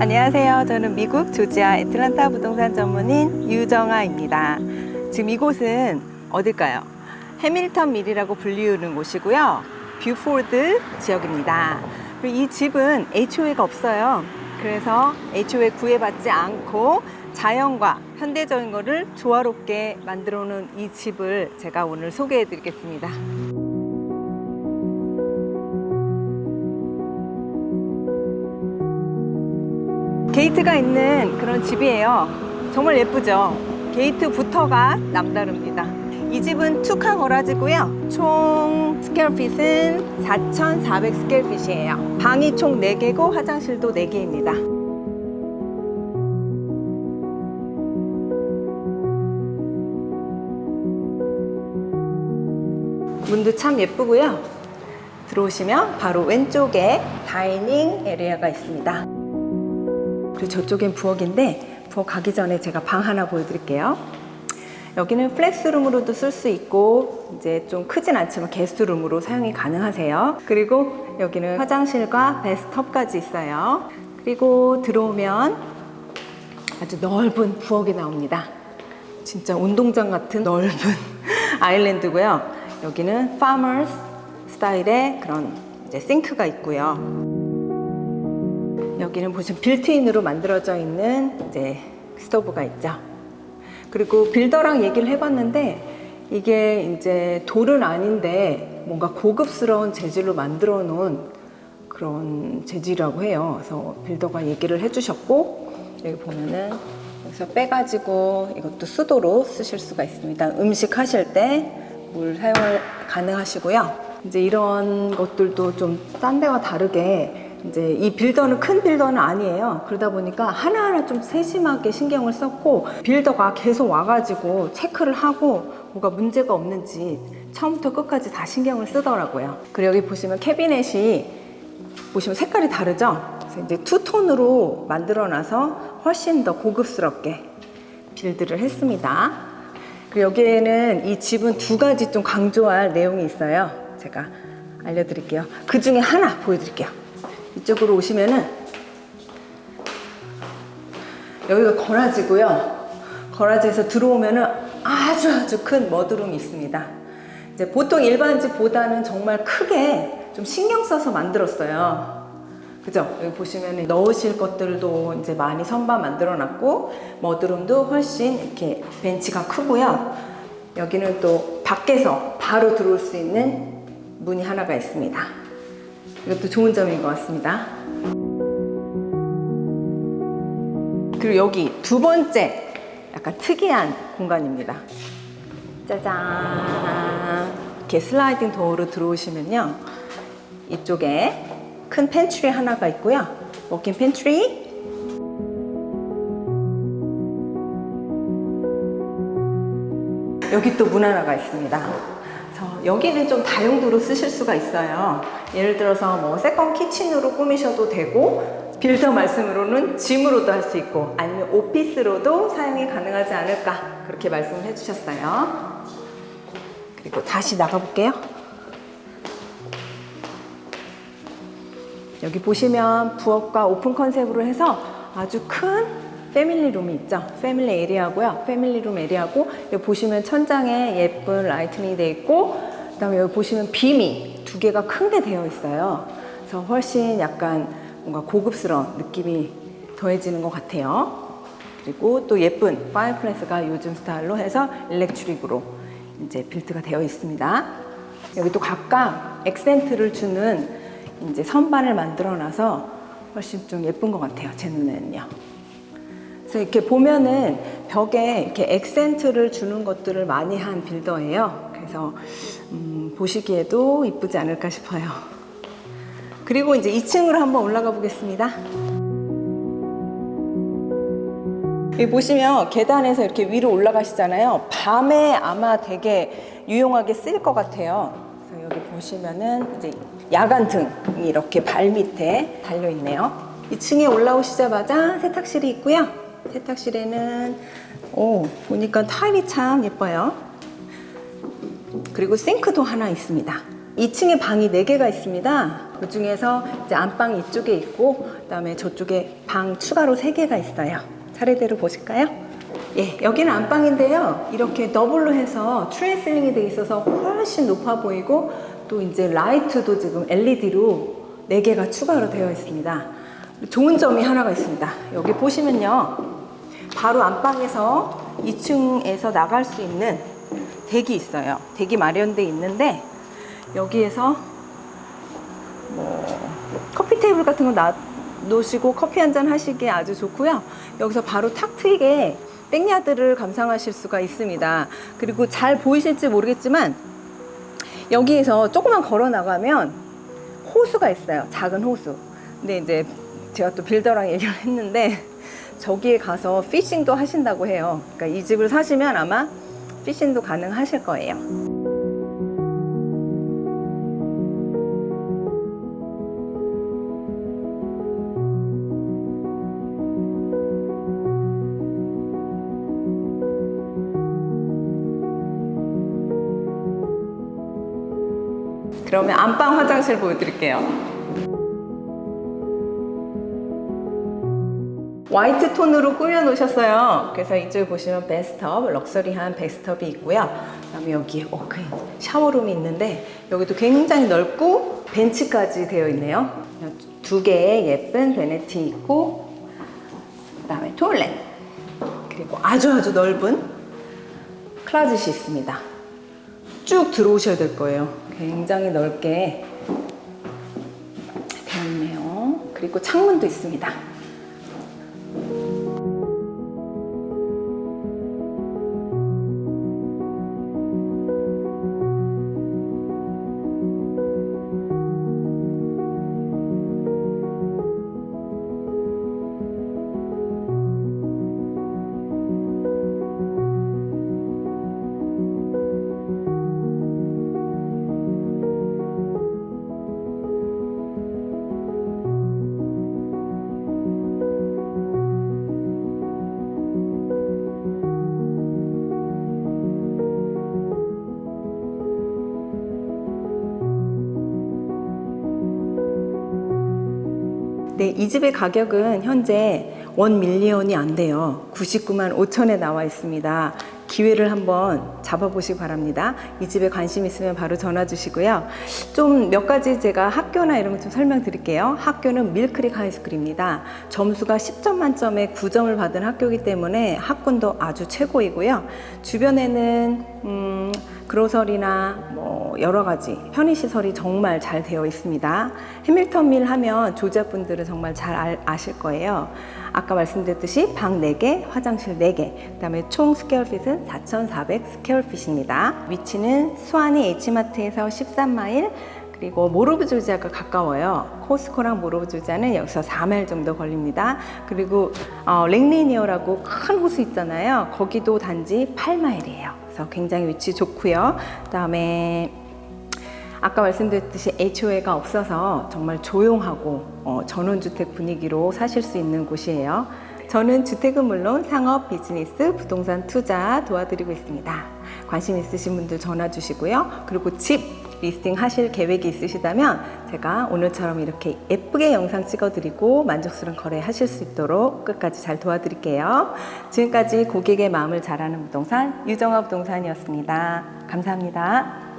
안녕하세요. 저는 미국 조지아 애틀란타 부동산 전문인 유정아입니다. 지금 이곳은 어딜까요? 해밀턴 밀이라고 불리우는 곳이고요. 뷰포드 지역입니다. 이 집은 HOA가 없어요. 그래서 HOA 구애받지 않고 자연과 현대적인 거를 조화롭게 만들어 놓은 이 집을 제가 오늘 소개해 드리겠습니다. 게이트가 있는 그런 집이에요. 정말 예쁘죠? 게이트부터가 남다릅니다. 이 집은 투카 거라지고요. 총 스퀘어핏은 4,400 스퀘어핏이에요. 방이 총 4개고 화장실도 4개입니다. 문도 참 예쁘고요. 들어오시면 바로 왼쪽에 다이닝 에리아가 있습니다. 그리고 저쪽엔 부엌인데 부엌 가기 전에 제가 방 하나 보여드릴게요. 여기는 플렉스룸으로도 쓸 수 있고 이제 좀 크진 않지만 게스트룸으로 사용이 가능하세요. 그리고 여기는 화장실과 베스트업까지 있어요. 그리고 들어오면 아주 넓은 부엌이 나옵니다. 진짜 운동장 같은 넓은 아일랜드고요. 여기는 파머스 스타일의 그런 이제 싱크가 있고요. 여기는 보시면 빌트인으로 만들어져 있는 이제 스토브가 있죠. 그리고 빌더랑 얘기를 해봤는데 이게 이제 돌은 아닌데 뭔가 고급스러운 재질로 만들어 놓은 그런 재질이라고 해요. 그래서 빌더가 얘기를 해주셨고 여기 보면은 여기서 빼가지고 이것도 수도로 쓰실 수가 있습니다. 음식 하실 때 물 사용을 가능하시고요. 이제 이런 것들도 좀 딴 데와 다르게 이제 이 빌더는 큰 빌더는 아니에요. 그러다 보니까 하나하나 좀 세심하게 신경을 썼고 빌더가 계속 와가지고 체크를 하고 뭐가 문제가 없는지 처음부터 끝까지 다 신경을 쓰더라고요. 그리고 여기 보시면 캐비넷이 보시면 색깔이 다르죠? 그래서 이제 투톤으로 만들어놔서 훨씬 더 고급스럽게 빌드를 했습니다. 그리고 여기에는 이 집은 두 가지 좀 강조할 내용이 있어요. 제가 알려드릴게요. 그 중에 하나 보여드릴게요. 이쪽으로 오시면은 여기가 거라지고요. 거라지에서 들어오면은 아주 아주 큰 머드룸이 있습니다. 이제 보통 일반 집보다는 정말 크게 좀 신경 써서 만들었어요. 그죠? 여기 보시면 넣으실 것들도 이제 많이 선반 만들어 놨고, 머드룸도 훨씬 이렇게 벤치가 크고요. 여기는 또 밖에서 바로 들어올 수 있는 문이 하나가 있습니다. 이것도 좋은 점인 것 같습니다. 그리고 여기 두 번째 약간 특이한 공간입니다. 짜잔. 이렇게 슬라이딩 도어로 들어오시면요. 이쪽에 큰 펜트리 하나가 있고요. 워킹 펜트리. 여기 또 문 하나가 있습니다. 여기는 좀 다용도로 쓰실 수가 있어요. 예를 들어서 뭐 세컨 키친으로 꾸미셔도 되고 빌더 말씀으로는 짐으로도 할 수 있고 아니면 오피스로도 사용이 가능하지 않을까 그렇게 말씀을 해주셨어요. 그리고 다시 나가볼게요. 여기 보시면 부엌과 오픈 컨셉으로 해서 아주 큰 패밀리 룸이 있죠. 패밀리 에리아고요. 패밀리 룸 에리아고 여기 보시면 천장에 예쁜 라이트닝이 되어 있고 그다음에 여기 보시면 빔이 두 개가 큰 게 되어 있어요. 그래서 훨씬 약간 뭔가 고급스러운 느낌이 더해지는 것 같아요. 그리고 또 예쁜 파이어플레이스가 요즘 스타일로 해서 일렉트릭으로 이제 빌드가 되어 있습니다. 여기 또 각각 액센트를 주는 이제 선반을 만들어 놔서 훨씬 좀 예쁜 것 같아요. 제 눈에는요. 그래서 이렇게 보면은 벽에 이렇게 액센트를 주는 것들을 많이 한 빌더예요. 그래서 음, 보시기에도 이쁘지 않을까 싶어요. 그리고 이제 2층으로 한번 올라가 보겠습니다. 여기 보시면 계단에서 이렇게 위로 올라가시잖아요. 밤에 아마 되게 유용하게 쓰일 것 같아요. 그래서 여기 보시면은 이제 야간 등이 이렇게 발 밑에 달려 있네요. 2층에 올라오시자마자 세탁실이 있고요. 세탁실에는 오 보니까 타일이 참 예뻐요. 그리고 싱크도 하나 있습니다. 2층에 방이 4개가 있습니다. 그 중에서 이제 안방 이쪽에 있고, 그 다음에 저쪽에 방 추가로 3개가 있어요. 차례대로 보실까요? 예, 여기는 안방인데요. 이렇게 더블로 해서 트레이슬링이 돼 있어서 훨씬 높아 보이고, 또 이제 라이트도 지금 LED로 4개가 추가로 되어 있습니다. 좋은 점이 하나가 있습니다. 여기 보시면요. 바로 안방에서 2층에서 나갈 수 있는 덱이 있어요. 덱이 마련돼 있는데 여기에서 뭐 커피 테이블 같은 거 놔, 놓으시고 커피 한 잔 하시기에 아주 좋고요. 여기서 바로 탁 트이게 백야드를 감상하실 수가 있습니다. 그리고 잘 보이실지 모르겠지만 여기에서 조금만 걸어 나가면 호수가 있어요. 작은 호수. 근데 이제 제가 또 빌더랑 얘기를 했는데 저기에 가서 피싱도 하신다고 해요. 그러니까 이 집을 사시면 아마 피싱도 가능하실 거예요. 그러면 안방 화장실 보여드릴게요. 화이트 톤으로 꾸며 놓으셨어요. 그래서 이쪽에 보시면 베스트업, 럭셔리한 베스트업이 있고요. 그다음에 여기에 워크인 샤워룸이 있는데 여기도 굉장히 넓고 벤치까지 되어 있네요. 두 개의 예쁜 베네티 있고 그다음에 토일렛 그리고 아주 아주 넓은 클라짓이 있습니다. 쭉 들어오셔야 될 거예요. 굉장히 넓게 되어 있네요. 그리고 창문도 있습니다. 네, 이 집의 가격은 현재 원 밀리언이 안 돼요. 99만 5천에 나와 있습니다. 기회를 한번 잡아보시기 바랍니다. 이 집에 관심 있으면 바로 전화 주시고요. 좀 몇 가지 제가 학교나 이런 거 좀 설명드릴게요. 학교는 밀크릭 하이스쿨입니다. 점수가 10점 만점에 9점을 받은 학교이기 때문에 학군도 아주 최고이고요. 주변에는 음, 그로서리나 뭐 여러 가지 편의 시설이 정말 잘 되어 있습니다. 해밀턴 밀 하면 조자분들은 정말 잘 알- 아실 거예요. 아까 말씀드렸듯이 방 4개, 화장실 4개, 그 다음에 총 스퀘어핏은 4,400 스퀘어핏입니다. 위치는 수완이 H마트에서 13마일, 그리고 모로브 조지아가 가까워요. 코스코랑 모로브 조지아는 여기서 4마일 정도 걸립니다. 그리고 어, 랭레니어라고 큰 호수 있잖아요. 거기도 단지 8마일이에요. 그래서 굉장히 위치 좋고요. 그다음에 아까 말씀드렸듯이 HOA가 없어서 정말 조용하고 어, 전원주택 분위기로 사실 수 있는 곳이에요. 저는 주택은 물론 상업, 비즈니스, 부동산 투자 도와드리고 있습니다. 관심 있으신 분들 전화 주시고요. 그리고 집 리스팅 하실 계획이 있으시다면 제가 오늘처럼 이렇게 예쁘게 영상 찍어드리고 만족스러운 거래 하실 수 있도록 끝까지 잘 도와드릴게요. 지금까지 고객의 마음을 잘하는 부동산 유정아 부동산이었습니다. 감사합니다.